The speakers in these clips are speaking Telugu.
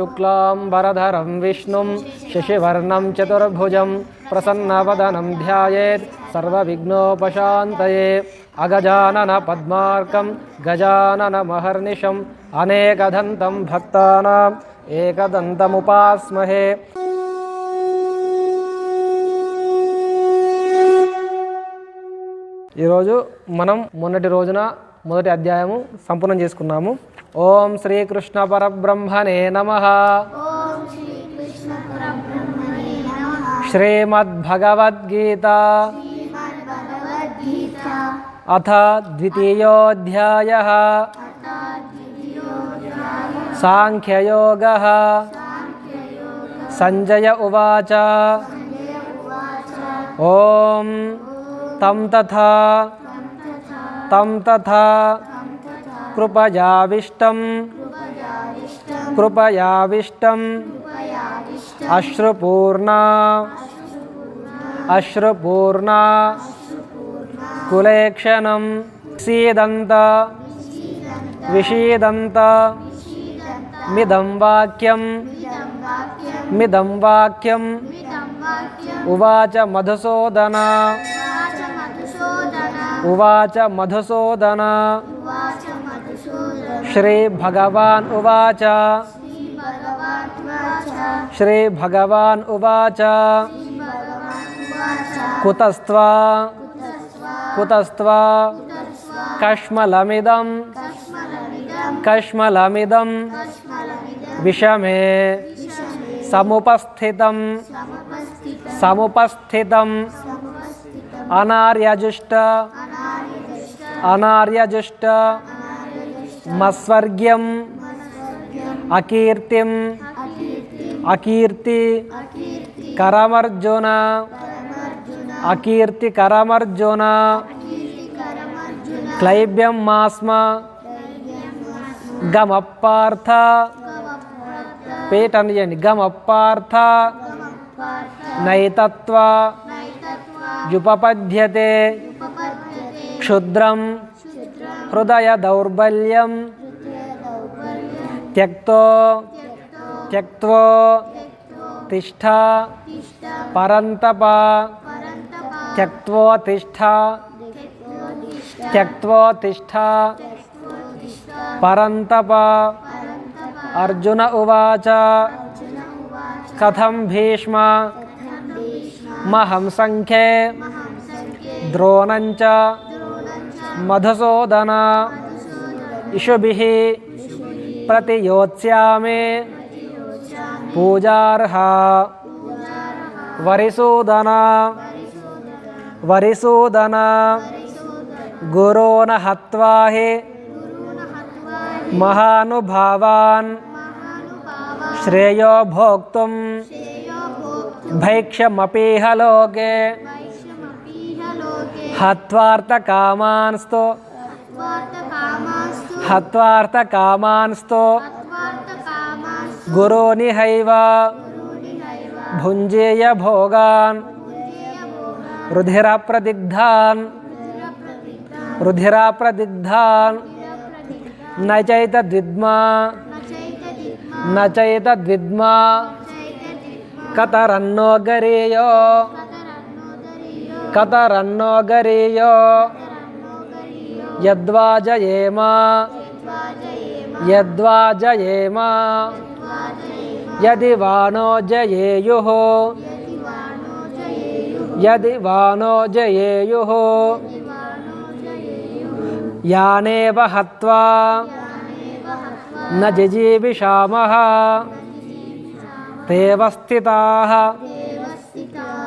శుక్లాంబరధరం విష్ణుం శశివర్ణం చతుర్భుజం ప్రసన్నవదనం ధ్యాయేత్ సర్వవిఘ్నోపశాంతయే అగజానన పద్మార్కం గజానన మహర్నిశం అనేకదంతం భక్తానాం ఏకదంతముపాస్మహే ఈరోజు మనం మొన్నటి రోజున మొదటి అధ్యాయము సంపూర్ణం చేసుకున్నాము. ओम श्री ॐ श्रीकृष्णपरब्रह्मणे नमः। श्रीमद्भगवद्गीता। अथ द्वितीयोऽध्यायः। साङ्ख्ययोगः। सञ्जय उवाच। ॐ तं तथा। तं तथा। తథా కృపయావిష్టం. కృపయావిష్టం. అశ్రుపూర్ణా. అశ్రుపూర్ణా. కులేక్షణం. సీదంత విషీదంత. మిదం వాక్యం. మిదం వాక్యం. ఉవాచ మధుసూదన. ఉవాచ श्री भगवान उवाच। श्री भगवान उवाच। कुतस्त्वा। कुतस्त्वा। कश्मलमिदं। कश्मलमिदं। विषमे। समुपस्थितं। समुपस्थितम्। अनार्यजुष्ट। अनार्यजुष्ट। మస్వర్గ్యం అకీర్తిం అకీర్తి కరమర్జున అకీర్తి కరమర్జున క్లైబ్యం మాస్మ గమప్పార్థ పేట చేయండి. గమప్పార్థ నైతత్వ యుపపద్యతే క్షుద్రం हृदय दौर्बल्यं त्यक्तो। त्यक्त्वो। तिष्ठ। परन्तप। त्यक्त्वो तिष्ठ। त्यक्त्वो तिष्ठ। परन्तप। अर्जुन उवाच। कथम भीष्म? महं सङ्ख्ये द्रोणञ्च मधुसूदन इषुभिः प्रतियोत्स्यामे। पूजारहा वरिसूदन। वरिसूदन गुरो न हत्वा हि महानुभावान् श्रेयो भोक्तुं भैक्ष्यमपीह लोके। హత్వార్థకామాన్స్తో హత్వార్థకామాన్స్తో గురోనిహైవ. భుంజేయ భోగాన్. రుధిరప్రదిగ్ధాన్. రుధిరప్రదిగ్ధాన్. నచైతద్విద్మా నచైతద్విద్మా కతరన్నో గరీయో. कतरन्नो गरेयो यद्वा जयेम। यद्वा जयेम। यदि वानो जयेयुः। यदि वानो जयेयुः। यानेव हत्वा। न जिजीविषामः। ते वस्थिताः।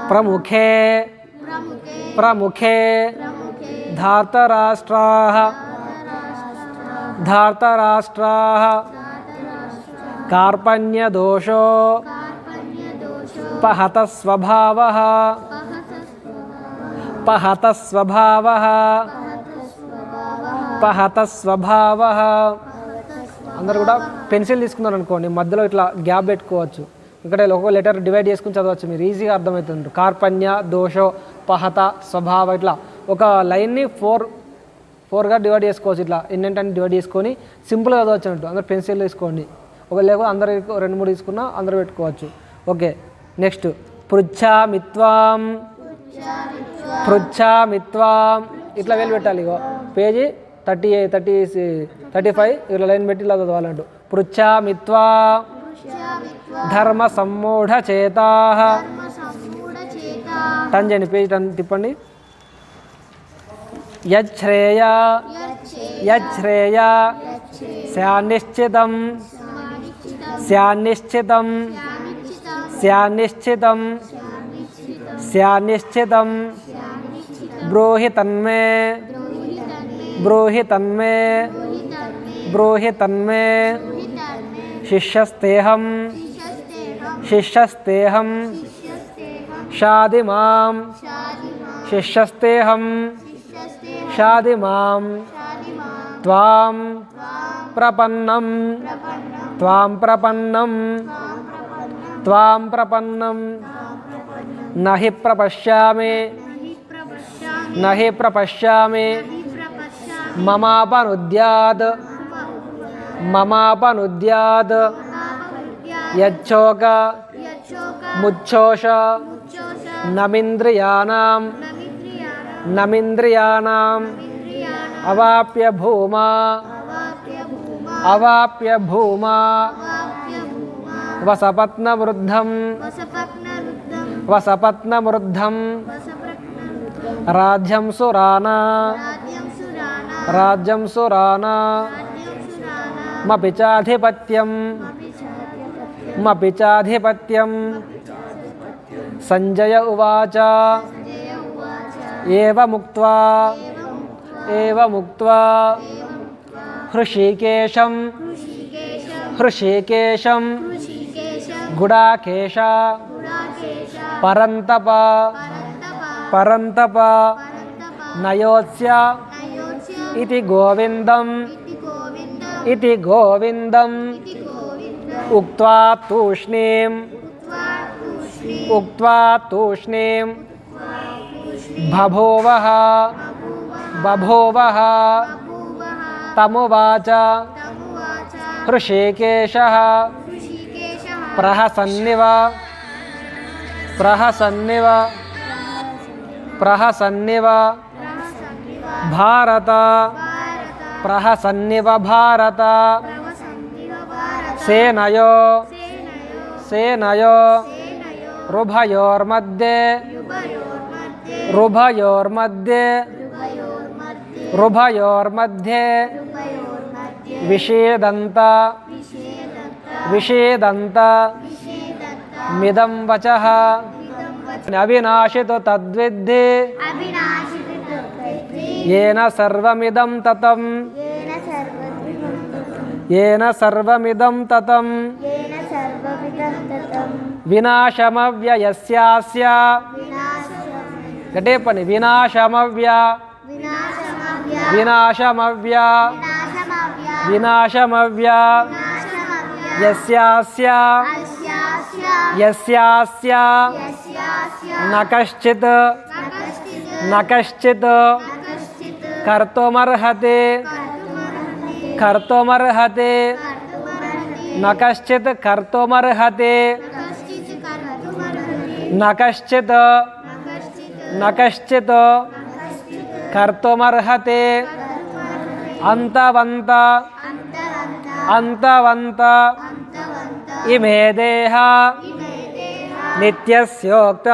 प्रमुखे। ధార్తరాష్ట్రాः కార్పణ్యదోషో పహత స్వభావः పహత స్వభావः పహత స్వభావः అందరు కూడా పెన్సిల్ తీసుకున్నారు అనుకోండి మధ్యలో ఇట్లా గ్యాప్ పెట్టుకోవచ్చు. ఇక్కడ ఒక లెటర్ డివైడ్ చేసుకుని చదవచ్చు మీరు ఈజీగా అర్థమవుతుంది. కార్పణ్య దోషో పహత స్వభావ ఇట్లా ఒక లైన్ని ఫోర్ ఫోర్గా డివైడ్ చేసుకోవచ్చు ఇట్లా. ఎన్నింటని డివైడ్ చేసుకొని సింపుల్గా చదవచ్చు అన్నట్టు అందరు పెన్సిల్ తీసుకోండి. ఒక లేకపోతే అందరు రెండు మూడు తీసుకున్నా అందరూ పెట్టుకోవచ్చు. Okay next. పృచ్ఛామిత్వాం. పృచ్ఛామిత్వాం. ఇట్లా వేలు పెట్టాలి ఇగో. Page thirty thirty thirty five ఇట్లా లైన్ పెట్టి ఇలా చదవాలంటూ పృచ్ఛామిత్వా. ధర్మ సమ్మూఢ చేతా. టన్ చేయండి పేజీ టన్ తిప్పండి యచ్ఛ్రేయ యచ్ఛ్రేయ స్యానిశ్చితం స్యానిశ్చితం స్యానిశ్చితం స్యానిశ్చితం బ్రూహి తన్మే బ్రూహి తన్మే బ్రూహి शादि माम। शिष्यस्ते हम शादि माम। त्वाम। प्रपन्नम। त्वाम प्रपन्नम। त्वाम प्रपन्नम। नहि हि प्रपश्यामि। न प्रपश्यामि। ममापनुद्याद ममापनुद्याद यच्छोक। मुच्छोषा। నమింద్రియాణం. నమింద్రియాణం. అవాప్య భూమా. అవాప్య భూమా. వసపత్నవృద్ధం. వసపత్నవృద్ధం. రాజ్యం సురానా రాజ్యం సురానా మపి చాధిపత్యం మపి చాధిపత్యం సంజయ ఉవాచ. ఏవముక్త్వా ఏవముక్త్వా హృషీకేశం. హృషీకేశం. గుడాకేశ. పరంతప. పరంతప. నయోత్స్య. ఇది గోవిందం. ఇది గోవిందం. ఉక్వా తూష్ణీం. उक्त्वा तूष्णीं बभूवः बभूवः। तमुवाच। हृषिकेशः। प्रहसन्निव। प्रहसन्निव। प्रहसन्निव। भारत। प्रहसन्निव भारत। सेनयो। सेनयो। రుభయోర్మధ్యే. రుభయోర్మధ్యే. రుభయోర్మధ్యే. విషేదంత. విషేదంత. మిదం వచ. అవినాశితు తద్విద్ధి. ఏన సర్వమిదం తతం. ఏన సర్వమిదం తతం. विनाशमव्ययस्यास्य। घटे विनाशम विनाशम विनाशम यस्यास्य। यस्यास्य। न कश्चित्। न कश्चित्। कर्तुमर्हते। कर्तुमर्हते। न कश्चित् कर्तुमर्हते। న కశ్చిత్ న కశ్చిత్ కర్తుమర్హతే అంతవంత అంతవంత ఇమే దేహ నిత్యస్యోక్త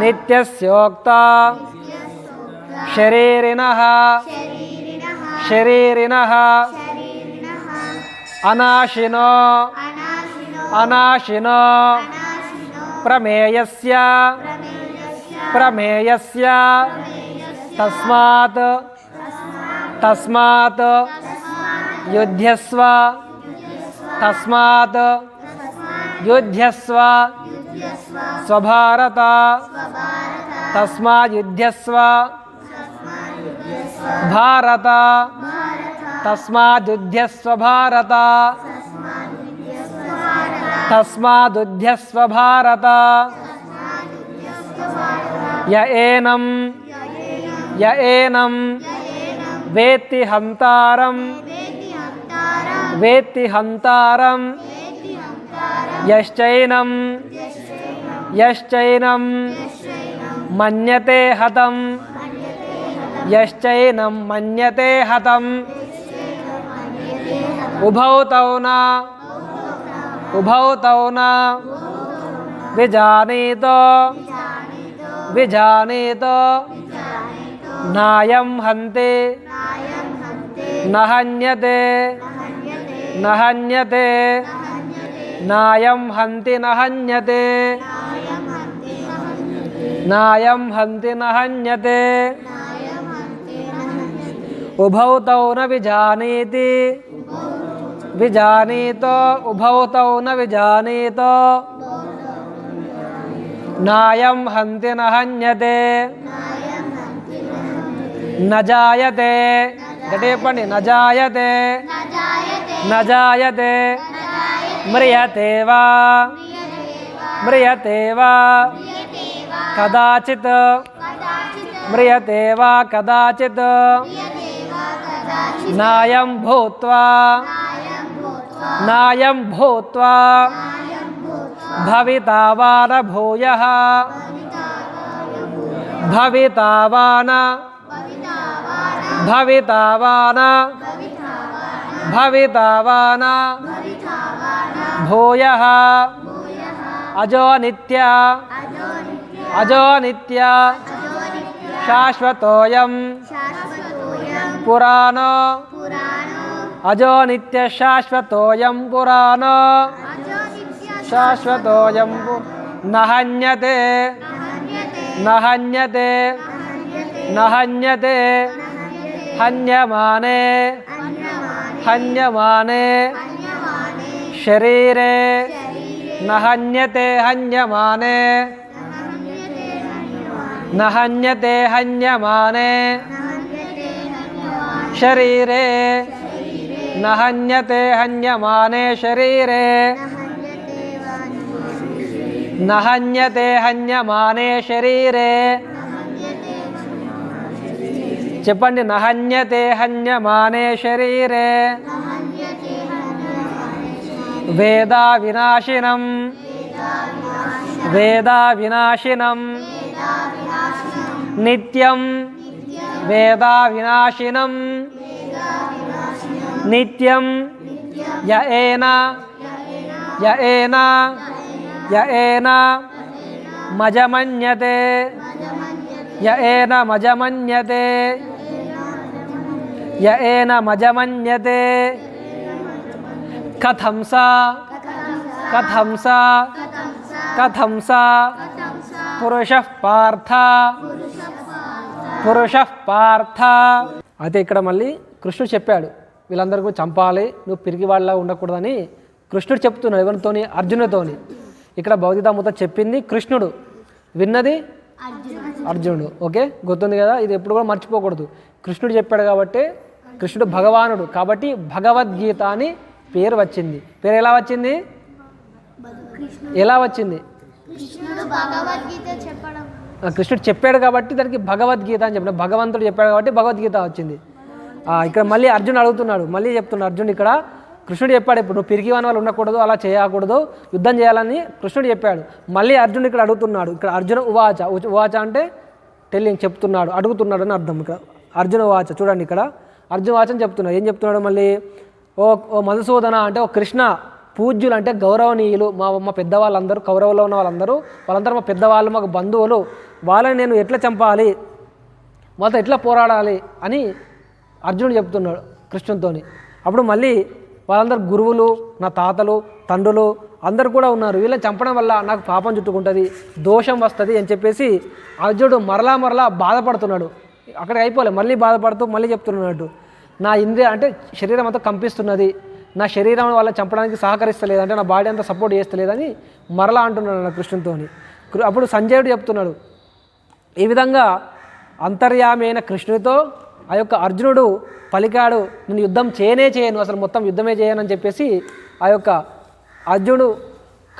నిత్యస్యోక్త శరీరిణ శరీరిణ అనాశినో అనాశినో ప్రమేయస్య ప్రమేయస్య తస్మాత్ తస్మాత్ యుధ్యస్వ తస్మాత్ యుధ్యస్వ స్వభారత తస్మాయుధ్యస్వ భారత తస్మాదుధ్యస్వ భారత తస్మాదుధ్యస్వ భారత యనం యనం వేత్తి హంతారం. వేత్తి హంతారం. యశ్చైనం. యశ్చైనం. మన్యతే హతం. యశ్చైనం మన్యతే హతం. ఉభౌ తౌ న ఉభౌ తౌ న విజానీతో విజానీతో నాయం హంతి నహన్యతే నహన్యతే నాయం హంతి विजानीत, उभवतौ न विजानीत। नायं हन्ति न हन्यते। न जायते। घटे पण्डि न जायते। न जायते। म्रियते वा। म्रियते वा। कदाचित्। म्रियते वा, कदाचित्। नायं भूत्वा। नायं भूत्वा भवितावान न भूयः भवितावान वा न भूयः। अजो नित्या अजो नित्या शाश्वतोयम् पुराणो నిత్య అజో నిత్య శాశ్వతోయం పురాణో అజో నిత్య శాశ్వతోయం పురాణో శాశ్వతోయం పు- నహన్యతే నహన్యతే నహన్యతే హన్యమానే హన్యమానే శరీరే నహన్యతే హన్యమానే నహన్యతే హన్యమానే శరీరే నహన్యతే హన్యమానే శరీరే. నహన్యతే హన్యమానే శరీరే. చెప్పండి నహన్యతే హన్యమానే శరీరే. వేదా వినాశినం. వేదా వినాశినం. నిత్యం. వేదా వినాశినం. నిత్యం య ఏన య య ఏన మజమన్యతే య మజమన్యతే య మజమన్యతే కథం సా కథం సా కథం సా పురుష పార్థ పురుష పార్థ అయితే ఇక్కడ మళ్ళీ కృష్ణుడు చెప్పాడు. వీళ్ళందరికీ చంపాలి నువ్వు పిరిగి వాళ్ళ ఉండకూడదని కృష్ణుడు చెప్తున్నాడు ఎవరితోని? అర్జునుడితోని. ఇక్కడ భౌతికముతో చెప్పింది కృష్ణుడు. విన్నది? అర్జునుడు. ఓకే? గుర్తుంది కదా? ఇది ఎప్పుడు కూడా మర్చిపోకూడదు. కృష్ణుడు చెప్పాడు కాబట్టి కృష్ణుడు భగవానుడు. కాబట్టి భగవద్గీత అని పేరు వచ్చింది. పేరు ఎలా వచ్చింది? ఎలా వచ్చింది? కృష్ణుడు చెప్పడం. కాబట్టి దానికి భగవద్గీత అని చెప్పిన భగవంతుడు చెప్పాడు కాబట్టి భగవద్గీత వచ్చింది. ఇక్కడ మళ్ళీ అర్జున్ అడుగుతున్నాడు. మళ్ళీ చెప్తున్నాడు అర్జున్ ఇక్కడ కృష్ణుడు చెప్పాడు ఇప్పుడు నువ్వు పిరికి వాళ్ళు ఉండకూడదు అలా చేయకూడదు యుద్ధం చేయాలని కృష్ణుడు చెప్పాడు. మళ్ళీ అర్జున్ ఇక్కడ అడుగుతున్నాడు. ఇక్కడ అర్జున ఉవాచ ఉవాచ అంటే టెల్లింగ్ చెప్తున్నాడు అడుగుతున్నాడు అని అర్థం ఇక్కడ. అర్జున వాచ చూడండి ఇక్కడ. అర్జున వాచ అని చెప్తున్నాడు. ఏం చెప్తున్నాడు మళ్ళీ? ఓ ఓ మధుసూదన అంటే ఓ కృష్ణ పూజ్యులు అంటే గౌరవనీయులు. మా మా పెద్దవాళ్ళందరూ కౌరవులో ఉన్న వాళ్ళందరూ వాళ్ళందరూ మా పెద్దవాళ్ళు మాకు బంధువులు. వాళ్ళని నేను ఎట్లా చంపాలి? వాళ్ళతో ఎట్లా పోరాడాలి? అని అర్జునుడు చెప్తున్నాడు కృష్ణునితోని అప్పుడు మళ్ళీ వాళ్ళందరూ గురువులు నా తాతలు తండ్రులు అందరు కూడా ఉన్నారు. వీళ్ళని చంపడం వల్ల నాకు పాపం చుట్టుకుంటుంది దోషం వస్తుంది అని చెప్పేసి అర్జునుడు మరలా మరలా బాధపడుతున్నాడు. అక్కడికి అయిపోలే మళ్ళీ బాధపడుతూ మళ్ళీ చెప్తున్నాడు. నా ఇంద్రియ అంటే శరీరం అంతా కంపిస్తున్నది. నా శరీరం వాళ్ళని చంపడానికి సహకరిస్తలేదు అంటే నా బాడీ అంతా సపోర్ట్ చేస్తలేదని మరలా అంటున్నాడు నా కృష్ణునితోని కృ- అప్పుడు సంజయుడు చెప్తున్నాడు ఈ విధంగా అంతర్యామైన కృష్ణుడితో ఆ యొక్క అర్జునుడు పలికాడు నేను యుద్ధం చేయనే చేయను అసలు మొత్తం యుద్ధమే చేయను అని చెప్పేసి ఆ యొక్క అర్జునుడు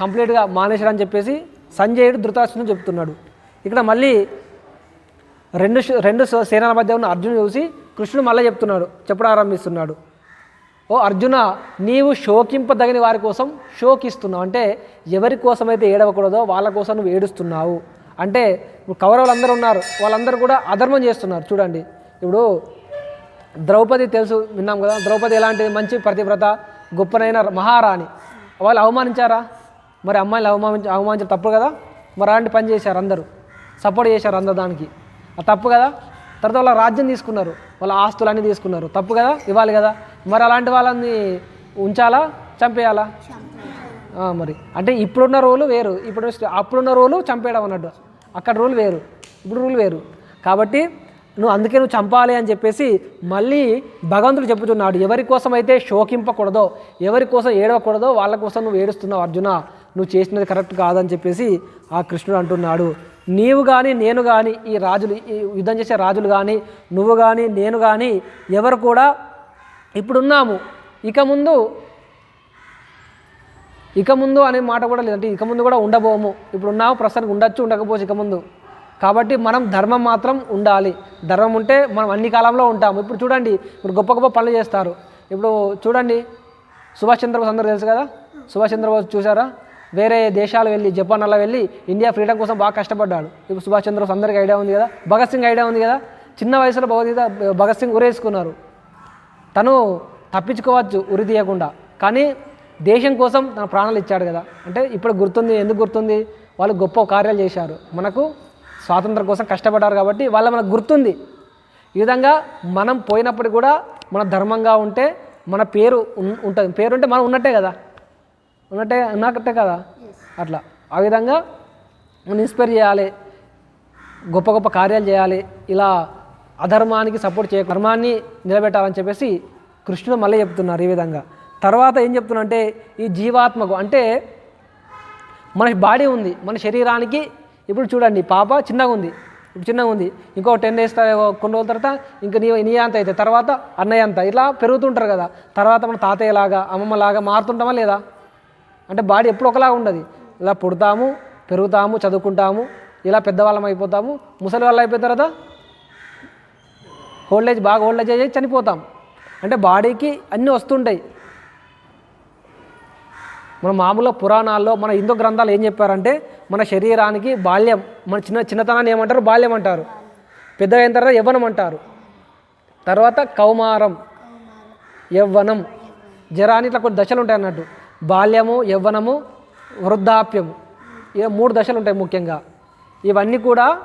కంప్లీట్గా మానేశాడని చెప్పేసి సంజయుడు ధృతరాష్ట్రుని చెప్తున్నాడు. ఇక్కడ మళ్ళీ రెండు రెండు స- సేనల మధ్య ఉన్న అర్జును చూసి కృష్ణుడు మళ్ళీ చెప్తున్నాడు చెప్పడం ఆరంభిస్తున్నాడు. ఓ అర్జున నీవు శోకింపదగిన వారి కోసం శోకిస్తున్నావు అంటే ఎవరి కోసమైతే ఏడవకూడదో వాళ్ళ కోసం నువ్వు ఏడుస్తున్నావు. అంటే ఇప్పుడు కౌరవులు అందరూ ఉన్నారు వాళ్ళందరూ కూడా అధర్మం చేస్తున్నారు చూడండి. ఇప్పుడు ద్రౌపది తెలుసు విన్నాం కదా? ద్రౌపది ఎలాంటిది మంచి ప్రతివ్రత గొప్పనైన మహారాణి. వాళ్ళు అవమానించారా? మరి అమ్మాయిలు అవమానించ అవమానించారు తప్పు కదా? మరి అలాంటి పని చేశారు అందరూ. సపోర్ట్ చేశారు అందరు దానికి. అది తప్పు కదా? తర్వాత వాళ్ళ రాజ్యం తీసుకున్నారు. వాళ్ళ ఆస్తులన్నీ తీసుకున్నారు. తప్పు కదా? ఇవ్వాలి కదా? మరి అలాంటి వాళ్ళని ఉంచాలా? చంపేయాలా? మరి. అంటే ఇప్పుడున్న రోలు వేరు. ఇప్పుడు అప్పుడున్న రోలు చంపేయడం అన్నట్టు. అక్కడ రూల్ వేరు. ఇప్పుడు రూల్ వేరు. కాబట్టి నువ్వు అందుకే నువ్వు చంపాలి అని చెప్పేసి మళ్ళీ భగవంతుడు చెప్పుతున్నాడు. ఎవరి కోసం అయితే శోకింపకూడదో ఎవరి కోసం ఏడవకూడదో వాళ్ళ కోసం నువ్వు ఏడుస్తున్నావు అర్జున. నువ్వు చేసినది కరెక్ట్ కాదని చెప్పేసి ఆ కృష్ణుడు అంటున్నాడు. నీవు కానీ నేను కానీ ఈ రాజులు ఈ యుద్ధం చేసే రాజులు కానీ నువ్వు కానీ నేను కానీ ఎవరు కూడా ఇప్పుడున్నాము. ఇక ముందు ఇక ముందు అనే మాట కూడా లేదంటే ఇక ముందు కూడా ఉండబోము. ఇప్పుడు ఉన్నాము ప్రస్తుతానికి ఉండొచ్చు ఉండకపోవచ్చు ఇక ముందు. కాబట్టి మనం ధర్మం మాత్రం ఉండాలి. ధర్మం ఉంటే మనం అన్ని కాలంలో ఉంటాము. ఇప్పుడు చూడండి ఇప్పుడు గొప్ప గొప్ప పనులు చేస్తారు. ఇప్పుడు చూడండి సుభాష్ చంద్రబోస్ అందరూ తెలుసు కదా? సుభాష్ చంద్రబోస్ చూసారా వేరే దేశాలు వెళ్ళి జపాన్ అలా వెళ్ళి ఇండియా ఫ్రీడమ్ కోసం బాగా కష్టపడ్డాడు. ఇప్పుడు సుభాష్ చంద్రబోస్ అందరికీ ఐడియా ఉంది కదా? భగత్ సింగ్ ఐడియా ఉంది కదా? చిన్న వయసులో భగవద్గీత భగత్ సింగ్ ఉరేసుకున్నారు. తను తప్పించుకోవచ్చు ఉరి తీయకుండా. కానీ దేశం కోసం తన ప్రాణాలు ఇచ్చాడు కదా? అంటే ఇప్పుడు గుర్తుంది ఎందుకు గుర్తుంది? వాళ్ళు గొప్ప కార్యాలు చేశారు. మనకు స్వాతంత్రం కోసం కష్టపడ్డారు కాబట్టి వాళ్ళ మనకు గుర్తుంది. ఈ విధంగా మనం పోయినప్పుడు కూడా మన ధర్మంగా ఉంటే మన పేరు ఉంటుంది. పేరు ఉంటే మనం ఉన్నట్టే కదా? ఉన్నట్టే ఉన్నట్టే కదా? అట్లా. ఆ విధంగా మనం ఇన్స్పైర్ చేయాలి. గొప్ప గొప్ప కార్యాలు చేయాలి. ఇలా అధర్మానికి సపోర్ట్ చేయ ధర్మాన్ని నిలబెట్టాలని చెప్పేసి కృష్ణుడు మళ్ళీ చెప్తున్నారు ఈ విధంగా. తర్వాత ఏం చెప్తున్నా అంటే ఈ జీవాత్మకు అంటే మన బాడీ ఉంది. మన శరీరానికి ఇప్పుడు చూడండి పాప చిన్నగా ఉంది. ఇప్పుడు చిన్నగా ఉంది. ఇంకో టెన్ డేస్ కొన్ని రోజుల తర్వాత ఇంకా నీ నీ అంత అయితే. తర్వాత అన్నయ్య అంత. ఇట్లా పెరుగుతుంటారు కదా. తర్వాత మన తాతయ్యలాగా అమ్మమ్మలాగా మారుతుంటామా లేదా? అంటే బాడీ ఎప్పుడు ఒకలాగా ఉండదు. ఇలా పుడతాము పెరుగుతాము చదువుకుంటాము ఇలా పెద్దవాళ్ళం అయిపోతాము ముసలి వాళ్ళు అయిపోయిన తర్వాత ఓల్డ్ ఏజ్ బాగా ఓల్డ్ ఏజ్ అయ్యి చనిపోతాం. అంటే బాడీకి అన్నీ వస్తుంటాయి. మన మామూలుగా పురాణాల్లో మన హిందూ గ్రంథాలు ఏం చెప్పారంటే మన శరీరానికి బాల్యం మన చిన్న చిన్నతనాన్ని ఏమంటారు? బాల్యం అంటారు. పెద్ద అయిన తర్వాత యవ్వనం అంటారు. తర్వాత కౌమారం యవ్వనం జరాని ఇట్లా కొన్ని దశలు ఉంటాయి అన్నట్టు. బాల్యము యవ్వనము వృద్ధాప్యము. ఇక మూడు దశలు ఉంటాయి ముఖ్యంగా. ఇవన్నీ కూడా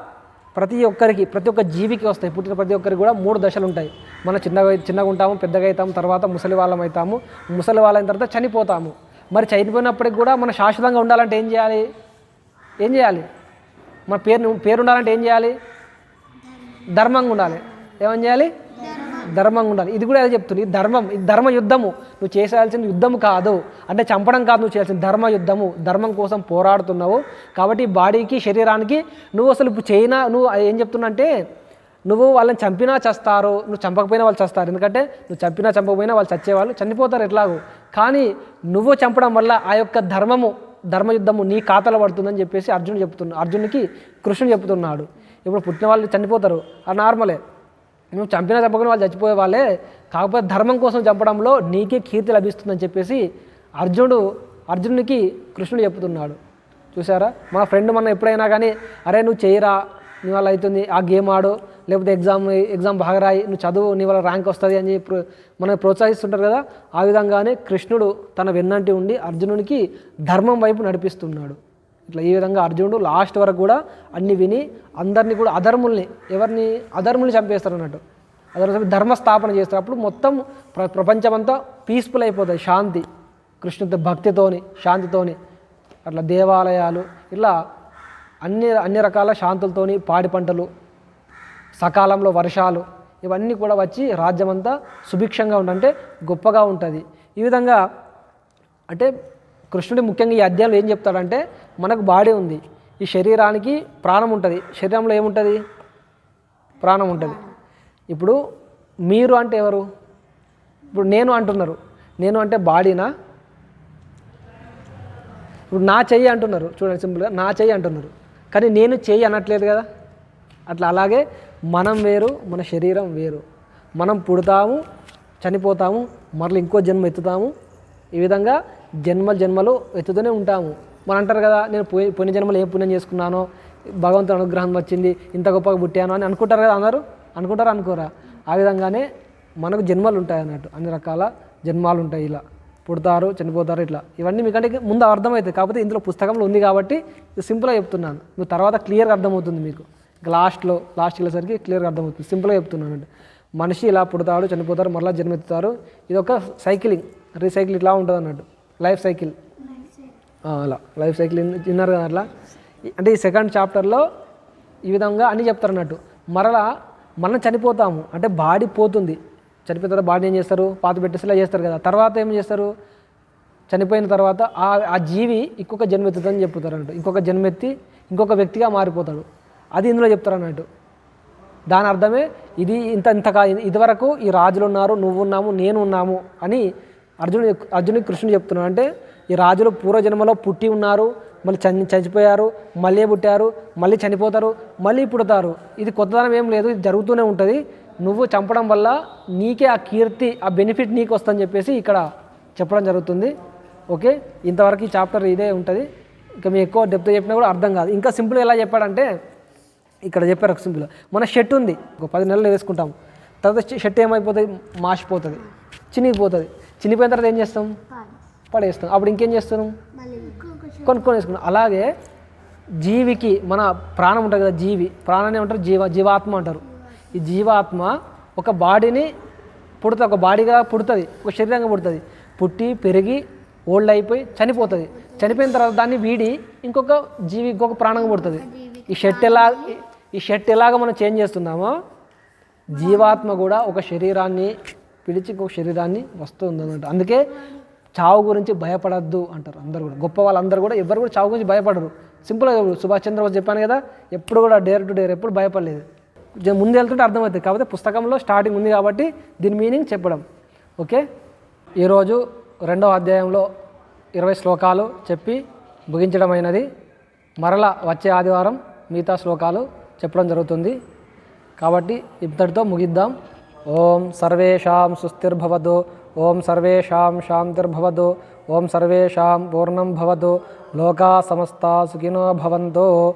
ప్రతి ఒక్కరికి ప్రతి ఒక్క జీవికి వస్తాయి. పుట్టిన ప్రతి ఒక్కరికి కూడా మూడు దశలు ఉంటాయి. మనం చిన్నగా చిన్నగా ఉంటాము పెద్దగా అవుతాము తర్వాత ముసలి వాళ్ళం అవుతాము. ముసలి వాళ్ళైన తర్వాత చనిపోతాము. మరి చనిపోయినప్పటికి కూడా మనం శాశ్వతంగా ఉండాలంటే ఏం చేయాలి? ఏం చేయాలి? మన పేరు పేరు ఉండాలంటే ఏం చేయాలి? ధర్మంగా ఉండాలి. ఏమని చేయాలి? ధర్మంగా ఉండాలి. ఇది కూడా అదే చెప్తుంది. ధర్మం ఇది ధర్మ యుద్ధము. నువ్వు చేసేయాల్సిన యుద్ధం కాదు. అంటే చంపడం కాదు నువ్వు చేయాల్సిన ధర్మ యుద్ధము. ధర్మం కోసం పోరాడుతున్నావు. కాబట్టి బాడీకి శరీరానికి నువ్వు అసలు ఇప్పుడు చైనా నువ్వు ఏం చెప్తున్నా అంటే నువ్వు వాళ్ళని చంపినా చస్తారు నువ్వు చంపకపోయినా వాళ్ళు చస్తారు. ఎందుకంటే నువ్వు చంపినా చంపకపోయినా వాళ్ళు చచ్చేవాళ్ళు చనిపోతారు ఎట్లాగూ. కానీ నువ్వు చంపడం వల్ల ఆ యొక్క ధర్మము ధర్మయుద్ధము నీ ఖాతాలో పడుతుందని చెప్పేసి అర్జునుడు చెప్తున్నా అర్జునుడికి కృష్ణుడు చెప్తున్నాడు. ఇప్పుడు పుట్టిన వాళ్ళు చనిపోతారు అది నార్మలే. నువ్వు చంపినా చంపకుండా వాళ్ళు చచ్చిపోయే వాళ్ళే. కాకపోతే ధర్మం కోసం చంపడంలో నీకే కీర్తి లభిస్తుందని చెప్పేసి అర్జునుడు అర్జునుడికి కృష్ణుడు చెప్తున్నాడు. చూసారా మన ఫ్రెండ్ మన ఎప్పుడైనా కానీ అరే నువ్వు చేయరా? నీ వల్ల అవుతుంది ఆ గేమ్ ఆడు లేకపోతే ఎగ్జామ్ ఎగ్జామ్ బాగా రాయి నువ్వు చదువు నీ వల్ల ర్యాంక్ వస్తుంది అని చెప్పి మనం ప్రోత్సహిస్తుంటారు కదా ఆ విధంగానే కృష్ణుడు తన వెన్నంటి ఉండి అర్జునునికి ధర్మం వైపు నడిపిస్తున్నాడు. ఇట్లా ఈ విధంగా అర్జునుడు లాస్ట్ వరకు కూడా అన్ని విని అందరినీ కూడా అధర్ముల్ని ఎవరిని అధర్ముల్ని చంపేస్తారు అన్నట్టు. అధర్మ ధర్మ స్థాపన చేస్తారు. అప్పుడు మొత్తం ప్ర ప్రపంచమంతా పీస్ఫుల్ అయిపోతుంది శాంతి. కృష్ణుడితో భక్తితోని శాంతితోని అట్లా దేవాలయాలు ఇట్లా అన్ని అన్ని రకాల శాంతులతోని పాడి పంటలు సకాలంలో వర్షాలు ఇవన్నీ కూడా వచ్చి రాజ్యమంతా సుభిక్షంగా ఉండంటే గొప్పగా ఉంటుంది. ఈ విధంగా అంటే కృష్ణుడి ముఖ్యంగా ఈ అధ్యాయంలో ఏం చెప్తాడంటే మనకు బాడీ ఉంది. ఈ శరీరానికి ప్రాణం ఉంటుంది. శరీరంలో ఏముంటుంది? ప్రాణం ఉంటుంది. ఇప్పుడు మీరు అంటే ఎవరు? ఇప్పుడు నేను అంటున్నారు. నేను అంటే బాడీనా? ఇప్పుడు నా చెయ్యి అంటున్నారు. చూడండి సింపుల్గా నా చెయ్యి అంటున్నారు. కానీ నేను చేయి అనట్లేదు కదా. అట్లా అలాగే మనం వేరు మన శరీరం వేరు. మనం పుడతాము చనిపోతాము మరల ఇంకో జన్మ ఎత్తుతాము. ఈ విధంగా జన్మ జన్మలు ఎత్తుతూనే ఉంటాము. మనం అంటారు కదా నేను పోయి పోయిన జన్మలో ఏ పుణ్యం చేసుకున్నానో భగవంతుని అనుగ్రహం వచ్చింది ఇంత గొప్పగా పుట్టాను అని అనుకుంటారు కదా అందరూ? అనుకుంటారు అనుకోరా? ఆ విధంగానే మనకు జన్మలు ఉంటాయి అన్నట్టు. అన్ని రకాల జన్మాలు ఉంటాయి ఇలా. పుడతారు చనిపోతారు ఇట్లా. ఇవన్నీ మీకంటే ముందు అర్థమవుతాయి. కాకపోతే ఇందులో పుస్తకంలో ఉంది కాబట్టి సింపుల్గా చెప్తున్నాను. మీరు తర్వాత క్లియర్గా అర్థమవుతుంది మీకు. లాస్ట్లో లాస్ట్ వెళ్ళేసరికి క్లియర్గా అర్థమవుతుంది. సింపుల్గా చెప్తున్నాను అంటే. మనిషి ఇలా పుడతాడు చనిపోతారు మరలా జన్మెత్తుతారు. ఇది ఒక సైకిలింగ్. రీసైకిల్ ఇట్లా ఉంటుంది అన్నట్టు లైఫ్ సైకిల్. అలా. లైఫ్ సైకిల్ విన్నారు కదా అట్లా. అంటే ఈ సెకండ్ చాప్టర్లో ఈ విధంగా అన్నీ చెప్తారు అన్నట్టు మరలా మనం చనిపోతాము. అంటే బాడీ పోతుంది. చనిపోయిన తర్వాత బాడీ ఏం చేస్తారు? పాత పెట్టేసేలా చేస్తారు కదా. తర్వాత ఏం చేస్తారు? చనిపోయిన తర్వాత ఆ ఆ జీవి ఇంకొక జన్మెత్తుతుందని చెప్తారు అన్నట్టు. ఇంకొక జన్మెత్తి ఇంకొక వ్యక్తిగా మారిపోతాడు. అది ఇందులో చెప్తారు అన్నట్టు. దాని అర్థమే ఇది ఇంత ఇంతగా ఇదివరకు ఈ రాజులు ఉన్నారు నువ్వు ఉన్నాము నేను ఉన్నాము అని అర్జునుడు అర్జునుడికి కృష్ణుడు చెప్తున్నాడు. అంటే ఈ రాజులు పూర్వజన్మలో పుట్టి ఉన్నారు మళ్ళీ చని చనిపోయారు మళ్ళీ పుట్టారు మళ్ళీ చనిపోతారు మళ్ళీ పుడతారు. ఇది కొత్తదనం ఏం లేదు ఇది జరుగుతూనే ఉంటుంది. నువ్వు చంపడం వల్ల నీకే ఆ కీర్తి ఆ బెనిఫిట్ నీకు వస్తుందని చెప్పేసి ఇక్కడ చెప్పడం జరుగుతుంది. ఓకే? ఇంతవరకు ఈ చాప్టర్ ఇదే ఉంటుంది. ఇంకా మీ ఎక్కువ డెప్త్ చెప్పినా కూడా అర్థం కాదు. ఇంకా సింపుల్గా ఎలా చెప్పాడంటే ఇక్కడ చెప్పారు ఒక సింపుల్ మన షర్ట్ ఉంది. ఒక పది నెలలు వేసుకుంటాం. తర్వాత ష- షర్ట్ ఏమైపోతుంది? మాసిపోతుంది. చినిగిపోతుంది. చినిగిపోయిన తర్వాత ఏం చేస్తాం? పడేస్తాం. అప్పుడు ఇంకేం చేస్తున్నాం కొనుక్కొని వేసుకున్నాం అలాగే జీవికి మన ప్రాణం ఉంటుంది కదా జీవి. ప్రాణాన్ని ఏమంటారు? జీవ జీవాత్మ అంటారు. ఈ జీవాత్మ ఒక బాడీని పుడుతుంది ఒక బాడీగా పుడుతుంది ఒక శరీరంగా పుడుతుంది. పుట్టి పెరిగి ఓల్డ్ అయిపోయి చనిపోతుంది. చనిపోయిన తర్వాత దాన్ని వీడి ఇంకొక జీవి ఇంకొక ప్రాణంగా పుడుతుంది. ఈ షర్ట్ ఎలా ఈ షర్ట్ ఎలాగ మనం చేంజ్ చేస్తున్నామో జీవాత్మ కూడా ఒక శరీరాన్ని పిలిచి ఇంకొక శరీరాన్ని వస్తుంది అందుకే చావు గురించి భయపడద్దు అంటారు అందరు కూడా. గొప్ప వాళ్ళందరూ కూడా ఎవరు కూడా చావు గురించి భయపడరు. సింపుల్గా సుభాష్ చంద్రబోస్ చెప్పాను కదా ఎప్పుడు కూడా డేర్ టు డేర్ ఎప్పుడు భయపడలేదు. ముందు వెళ్తుంటే అర్థమవుతుంది. కాకపోతే పుస్తకంలో స్టార్టింగ్ ఉంది కాబట్టి దీని మీనింగ్ చెప్పడం. ఓకే? ఈరోజు రెండవ అధ్యాయంలో ఇరవై శ్లోకాలు చెప్పి ముగించడం అయినది మరలా వచ్చే ఆదివారం మిగతా శ్లోకాలు చెప్పడం జరుగుతుంది. కాబట్టి ఇంతటితో ముగిద్దాం. ఓం సర్వేషాం సుస్థిర్భవదు ఓం సర్వేషాం శాంతిర్భవదు ఓం సర్వేషాం పూర్ణం భవదు లోకా సమస్త సుఖినో భవంతో.